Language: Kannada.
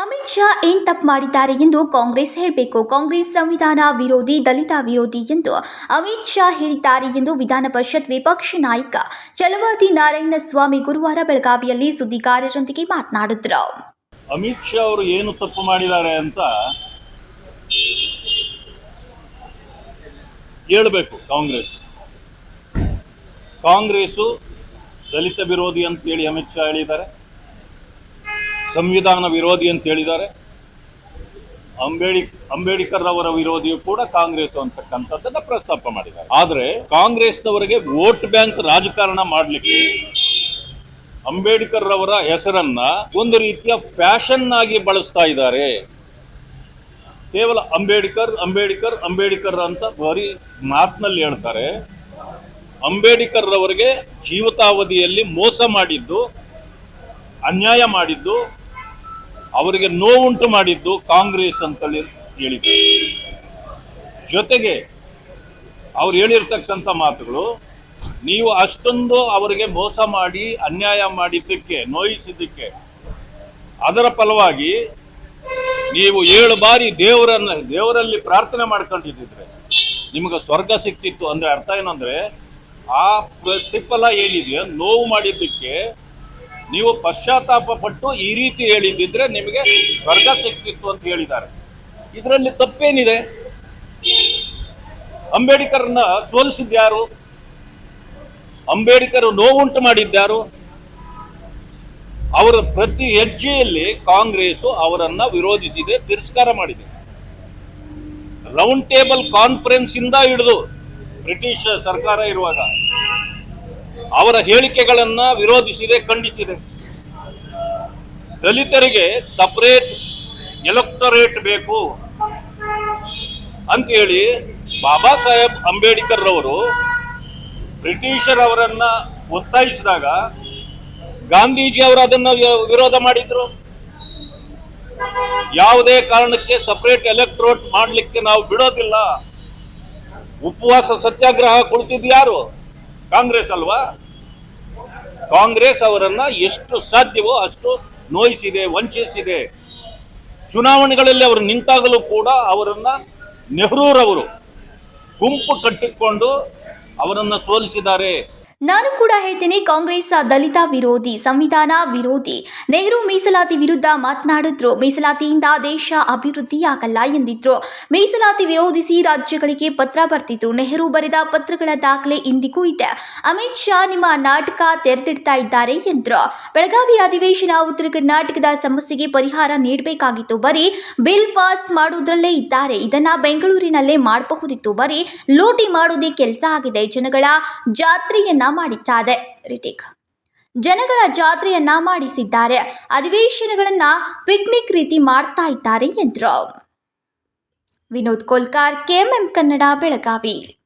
ಏನ್ ತಪ್ಪು ಮಾಡಿದ್ದಾರೆ ಎಂದು ಕಾಂಗ್ರೆಸ್ ಹೇಳಬೇಕು. ಕಾಂಗ್ರೆಸ್ ಸಂವಿಧಾನ ವಿರೋಧಿ, ದಲಿತ ವಿರೋಧಿ ಎಂದು ಅಮಿತ್ ಶಾ ಹೇಳಿದ್ದಾರೆ ಎಂದು ವಿಧಾನ ಪರಿಷತ್ ವಿಪಕ್ಷ ನಾಯಕ ಚಲವಾದಿ ನಾರಾಯಣಸ್ವಾಮಿ ಗುರುವಾರ ಬೆಳಗಾವಿಯಲ್ಲಿ ಸುದ್ದಿಗಾರರೊಂದಿಗೆ ಮಾತನಾಡಿದ್ರು. ಅಮಿತ್ ಶಾ ಅವರು ಏನು ತಪ್ಪು ಮಾಡಿದ್ದಾರೆ ಅಂತ ಹೇಳಬೇಕು ಕಾಂಗ್ರೆಸ್. ಕಾಂಗ್ರೆಸ್ ದಲಿತ ವಿರೋಧಿ ಅಂತ ಹೇಳಿ ಅಮಿತ್ ಶಾ ಹೇಳಿದ್ದಾರೆ. ಸಂವಿಧಾನ ವಿರೋಧಿ ಅಂತ ಹೇಳಿದ್ದಾರೆ. ಅಂಬೇಡಿ ಅಂಬೇಡ್ಕರ್ ಅವರ ವಿರೋಧಿಯು ಕೂಡ ಕಾಂಗ್ರೆಸ್ ಅಂತಕ್ಕಂಥದ್ದನ್ನ ಪ್ರಸ್ತಾಪ ಮಾಡಿದ್ದಾರೆ. ಆದರೆ ಕಾಂಗ್ರೆಸ್ನವರಿಗೆ ವೋಟ್ ಬ್ಯಾಂಕ್ ರಾಜಕಾರಣ ಮಾಡಲಿಕ್ಕೆ ಅಂಬೇಡ್ಕರ್ ಅವರ ಹೆಸರನ್ನ ಒಂದು ರೀತಿಯ ಫ್ಯಾಷನ್ ಆಗಿ ಬಳಸ್ತಾ ಇದ್ದಾರೆ. ಕೇವಲ ಅಂಬೇಡ್ಕರ್ ಅಂಬೇಡ್ಕರ್ ಅಂಬೇಡ್ಕರ್ ಅಂತ ಬರಿ ಮಾತಿನಲ್ಲಿ ಹೇಳ್ತಾರೆ. ಅಂಬೇಡ್ಕರ್ ಅವರಿಗೆ ಜೀವಿತಾವಧಿಯಲ್ಲಿ ಮೋಸ ಮಾಡಿದ್ದು, ಅನ್ಯಾಯ ಮಾಡಿದ್ದು ಅವರಿಗೆ ನೋವುಂಟು ಮಾಡಿದ್ದು ಕಾಂಗ್ರೆಸ್ ಅಂತೇಳಿ ಹೇಳಿದ್ರು. ಜೊತೆಗೆ ಅವ್ರು ಹೇಳಿರ್ತಕ್ಕಂಥ ಮಾತುಗಳು, ನೀವು ಅಷ್ಟೊಂದು ಅವರಿಗೆ ಮೋಸ ಮಾಡಿ, ಅನ್ಯಾಯ ಮಾಡಿದ್ದಕ್ಕೆ, ನೋಯಿಸಿದ್ದಕ್ಕೆ, ಅದರ ಫಲವಾಗಿ ನೀವು ಏಳು ಬಾರಿ ದೇವರನ್ನ, ದೇವರಲ್ಲಿ ಪ್ರಾರ್ಥನೆ ಮಾಡ್ಕೊಂಡಿದ್ದಿದ್ರೆ ನಿಮಗೆ ಸ್ವರ್ಗ ಸಿಕ್ತಿತ್ತು ಅಂದ್ರೆ ಅರ್ಥ ಏನಂದ್ರೆ ಆ ಪ್ರತಿಫಲ ಏನಿದೆಯೋ, ನೋವು ಮಾಡಿದ್ದಕ್ಕೆ ನೀವು ಪಶ್ಚಾತ್ತಾಪ ಪಟ್ಟು ಈ ರೀತಿ ಹೇಳಿದ್ದಿದ್ರೆ ನಿಮಗೆ ಸ್ವರ್ಗ ಸಿಕ್ತಿತ್ತು ಅಂತ ಹೇಳಿದ್ದಾರೆ. ಇದರಲ್ಲಿ ತಪ್ಪೇನಿದೆ? ಅಂಬೇಡ್ಕರ್ನ ಸೋಲಿಸಿದ್ಯಾರು ಅಂಬೇಡ್ಕರ್ ನೋವುಂಟು ಮಾಡಿದ್ದಾರು ಅವರ ಪ್ರತಿ ಹೆಜ್ಜೆಯಲ್ಲಿ ಕಾಂಗ್ರೆಸ್ ಅವರನ್ನ ವಿರೋಧಿಸಿದೆ, ತಿರಸ್ಕಾರ ಮಾಡಿದೆ. ರೌಂಡ್ ಟೇಬಲ್ ಕಾನ್ಫರೆನ್ಸ್ ಇಂದ ಹಿಡಿದು ಬ್ರಿಟಿಷ್ ಸರ್ಕಾರ ಇರುವಾಗ ಅವರ ಹೇಳಿಕೆಗಳನ್ನ ವಿರೋಧಿಸಿದೆ, ಖಂಡಿಸಿದೆ. ದಲಿತರಿಗೆ ಸಪರೇಟ್ ಎಲೆಕ್ಟೊರೇಟ್ ಬೇಕು ಅಂತೇಳಿ ಬಾಬಾ ಸಾಹೇಬ್ ಅಂಬೇಡ್ಕರ್ ರವರು ಬ್ರಿಟಿಷರ್ ಅವರನ್ನ ಒತ್ತಾಯಿಸಿದಾಗ ಗಾಂಧೀಜಿ ಅವರು ಅದನ್ನ ವಿರೋಧ ಮಾಡಿದ್ರು. ಯಾವುದೇ ಕಾರಣಕ್ಕೆ ಸಪರೇಟ್ ಎಲೆಕ್ಟ್ರೋಟ್ ಮಾಡಲಿಕ್ಕೆ ನಾವು ಬಿಡೋದಿಲ್ಲ. ಉಪವಾಸ ಸತ್ಯಾಗ್ರಹ ಕುಳಿತಿದ್ದು ಯಾರು? ಕಾಂಗ್ರೆಸ್ ಅಲ್ವಾ? ಕಾಂಗ್ರೆಸ್ ಅವರನ್ನ ಎಷ್ಟು ಸಾಧ್ಯವೋ ಅಷ್ಟು ನೋಯಿಸಿದೆ, ವಂಚಿಸಿದೆ. ಚುನಾವಣೆಗಳಲ್ಲಿ ಅವರು ನಿಂತಾಗಲೂ ಕೂಡ ಅವರನ್ನ ನೆಹರೂರವರು ಗುಂಪು ಕಟ್ಟಿಕೊಂಡು ಅವರನ್ನ ಸೋಲಿಸಿದ್ದಾರೆ. ನಾನು ಕೂಡ ಹೇಳ್ತೇನೆ, ಕಾಂಗ್ರೆಸ್ ದಲಿತ ವಿರೋಧಿ, ಸಂವಿಧಾನ ವಿರೋಧಿ. ನೆಹರು ಮೀಸಲಾತಿ ವಿರುದ್ಧ ಮಾತನಾಡಿದ್ರು. ಮೀಸಲಾತಿಯಿಂದ ದೇಶ ಅಭಿವೃದ್ಧಿಯಾಗಲ್ಲ ಎಂದಿದ್ರು. ಮೀಸಲಾತಿ ವಿರೋಧಿಸಿ ರಾಜ್ಯಗಳಿಗೆ ಪತ್ರ ಬರ್ತಿದ್ರು. ನೆಹರು ಬರೆದ ಪತ್ರಗಳ ದಾಖಲೆ ಇಂದಿಗೂ ಇದೆ. ಅಮಿತ್ ಶಾ ನಿಮ್ಮ ನಾಟಕ ತೆರೆದಿಡ್ತಾ ಇದ್ದಾರೆ ಎಂದ್ರು. ಬೆಳಗಾವಿ ಅಧಿವೇಶನ ಉತ್ತರ ಕರ್ನಾಟಕದ ಸಮಸ್ಯೆಗೆ ಪರಿಹಾರ ನೀಡಬೇಕಾಗಿತ್ತು. ಬರೀ ಬಿಲ್ ಪಾಸ್ ಮಾಡುವುದರಲ್ಲೇ ಇದ್ದಾರೆ. ಇದನ್ನ ಬೆಂಗಳೂರಿನಲ್ಲೇ ಮಾಡಬಹುದಿತ್ತು. ಬರೀ ಲೂಟಿ ಮಾಡುವುದೇ ಕೆಲಸ ಆಗಿದೆ. ಜನಗಳ ಜಾತ್ರೆಯನ್ನ ಮಾಡಿದ್ದಾರೆ. ರಿಟೇಕ್. ಜನಗಳ ಜಾತ್ರೆಯನ್ನ ಮಾಡಿಸಿದ್ದಾರೆ. ಅಧಿವೇಶನಗಳನ್ನ ಪಿಕ್ನಿಕ್ ರೀತಿ ಮಾಡ್ತಾ ಇದ್ದಾರೆ ಎಂದರು. ವಿನೋದ್ ಕೋಲ್ಕಾರ್, ಕೆಎಂಎಂ ಕನ್ನಡ, ಬೆಳಗಾವಿ.